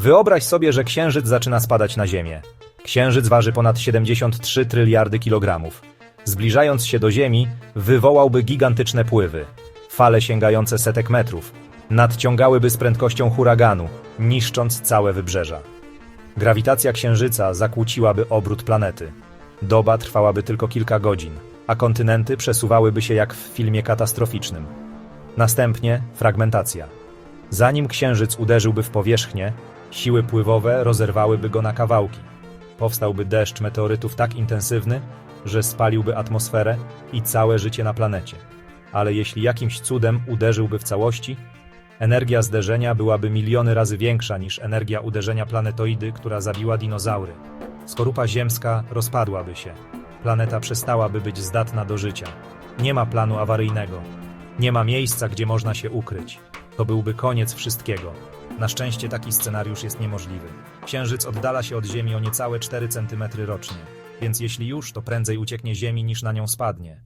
Wyobraź sobie, że księżyc zaczyna spadać na Ziemię. Księżyc waży ponad 73 tryliardy kilogramów. Zbliżając się do Ziemi, wywołałby gigantyczne pływy. Fale sięgające setek metrów. Nadciągałyby z prędkością huraganu, niszcząc całe wybrzeża. Grawitacja Księżyca zakłóciłaby obrót planety. Doba trwałaby tylko kilka godzin, a kontynenty przesuwałyby się jak w filmie katastroficznym. Następnie fragmentacja. Zanim Księżyc uderzyłby w powierzchnię, siły pływowe rozerwałyby go na kawałki. Powstałby deszcz meteorytów tak intensywny, że spaliłby atmosferę i całe życie na planecie. Ale jeśli jakimś cudem uderzyłby w całości, energia zderzenia byłaby miliony razy większa niż energia uderzenia planetoidy, która zabiła dinozaury. Skorupa ziemska rozpadłaby się. Planeta przestałaby być zdatna do życia. Nie ma planu awaryjnego. Nie ma miejsca, gdzie można się ukryć. To byłby koniec wszystkiego. Na szczęście taki scenariusz jest niemożliwy. Księżyc oddala się od Ziemi o niecałe 4 cm rocznie, więc jeśli już, to prędzej ucieknie Ziemi niż na nią spadnie.